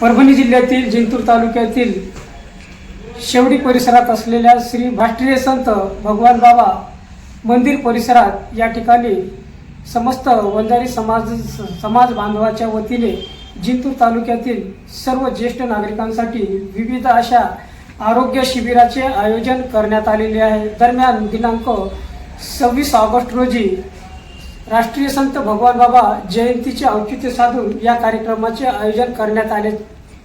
परभणी जिल्ह्यातील जिंतूर तालुक्यातील शेवडी परिसरात असलेल्या श्री राष्ट्रीय संत भगवान बाबा मंदिर परिसरात या ठिकाणी समस्त वंजारी समाज समाज बांधवाच्या वतीने जिंतूर तालुक्यातील सर्व ज्येष्ठ नागरिकांसाठी विविध अशा आरोग्य शिबिराचे आयोजन करण्यात आलेले आहे. दरम्यान दिनांक सव्वीस ऑगस्ट रोजी राष्ट्रीय संत भगवान बाबा जयंतीचे औचित्य साधून या कार्यक्रमाचे आयोजन करण्यात आले.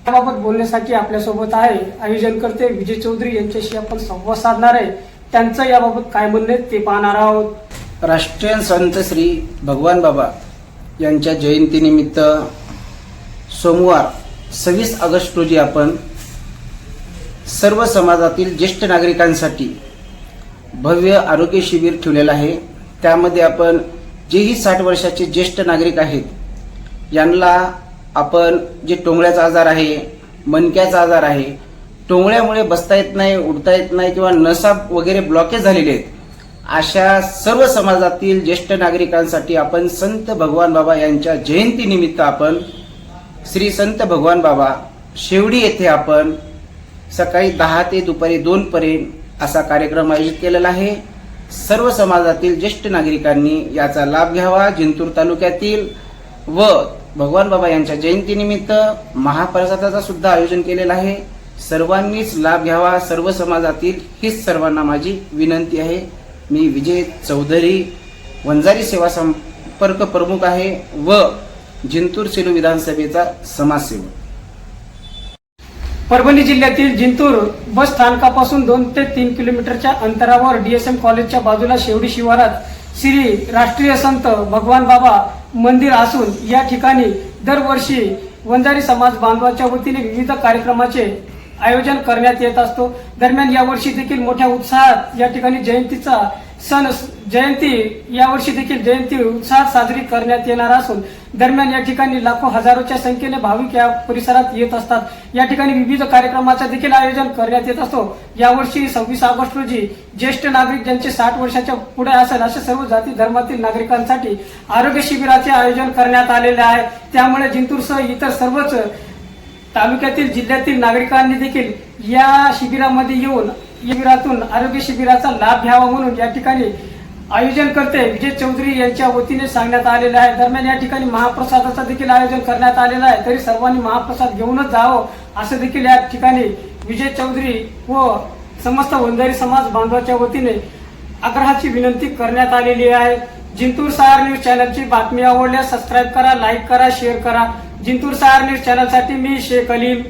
त्याबाबत बोलण्यासाठी आपल्यासोबत आहे आयोजन करते विजय चौधरी. यांच्याशी आपण संवाद साधणार आहे. त्यांचं याबाबत काय म्हणणं आहे ते पाहणार आहोत. राष्ट्रीय संत श्री भगवान बाबा यांच्या जयंतीनिमित्त सोमवार सव्वीस ऑगस्ट रोजी आपण सर्व समाजातील ज्येष्ठ नागरिकांसाठी भव्य आरोग्य शिबिर ठेवलेलं आहे. त्यामध्ये आपण जेही साठ वर्षाचे ज्येष्ठ नागरिक आहेत यांना आपण जे टोंगळ्याचा आजार आहे मणक्याचा आजार आहे टोंगळ्यामुळे बसता येत नाही उडता येत नाही किंवा नसा वगैरे ब्लॉकेज झालेले आहेत अशा सर्व समाजातील ज्येष्ठ नागरिकांसाठी आपण संत भगवान बाबा यांच्या जयंतीनिमित्त आपण श्री संत भगवान बाबा शेवडी येथे आपण सकाळी दहा ते दुपारी दोनपर्यंत असा कार्यक्रम आयोजित केलेला आहे. सर्व समाजातील ज्येष्ठ नागरिकांनी याचा लाभ घ्यावा. जिंतूर तालुक्यातील व भगवान बाबा यांच्या जयंतीनिमित्त महाप्रसादाचा सुद्धा आयोजन केलेलं आहे. सर्वांनीच लाभ घ्यावा. सर्व समाजातील हीच सर्वांना माझी विनंती आहे. मी विजय चौधरी वंजारी सेवा संपर्क प्रमुख आहे व जिंतूर सेलू विधानसभेचा समाजसेवक. परभणी जिल्ह्यातील जिंतूर बस स्थानकापासून दोन ते तीन किलोमीटरच्या अंतरावर डीएसएम कॉलेजच्या बाजूला शेवडी शिवारात श्री राष्ट्रीय संत भगवान बाबा मंदिर असून या ठिकाणी दरवर्षी वंजारी समाज बांधवाच्या वतीने विविध कार्यक्रमाचे आयोजन करण्यात येत असतो. दरम्यान यावर्षी देखील मोठ्या उत्साहात या ठिकाणी जयंतीचा सण जयंती यावर्षी देखील जयंती उत्साहात साजरी करण्यात येणार असून दरम्यान या ठिकाणी लाखो हजारोच्या संख्येने भाविक या परिसरात येत असतात. या ठिकाणी विविध कार्यक्रमाचं देखील आयोजन करण्यात येत असतो. यावर्षी सव्वीस ऑगस्ट रोजी ज्येष्ठ नागरिक ज्यांचे साठ वर्षाच्या पुढे असेल अशा सर्व जाती धर्मातील नागरिकांसाठी आरोग्य शिबिराचे आयोजन करण्यात आलेले आहे. त्यामुळे जिंतूरसह इतर सर्वच तालुक्यातील जिल्ह्यातील नागरिकांनी देखील या शिबिरामध्ये येऊन शिबिरातून आरोग्य शिबिराचा लाभ घ्यावा म्हणून या ठिकाणी आयोजन करते. विजय चौधरी यांच्या वतीने सांगण्यात आलेलं आहे. दरम्यान या ठिकाणी महाप्रसादाचं देखील आयोजन करण्यात आलेलं आहे. तरी सर्वांनी महाप्रसाद घेऊनच जावं असं देखील या ठिकाणी विजय चौधरी व समस्त वंजारी समाज बांधवाच्या वतीने आग्रहाची विनंती करण्यात आलेली आहे. जिंतूर सहार न्यूज चॅनलची बातमी आवडल्यास सबस्क्राईब करा लाईक करा शेअर करा. जिंतूर सहार न्यूज चॅनलसाठी मी शेख अलीम.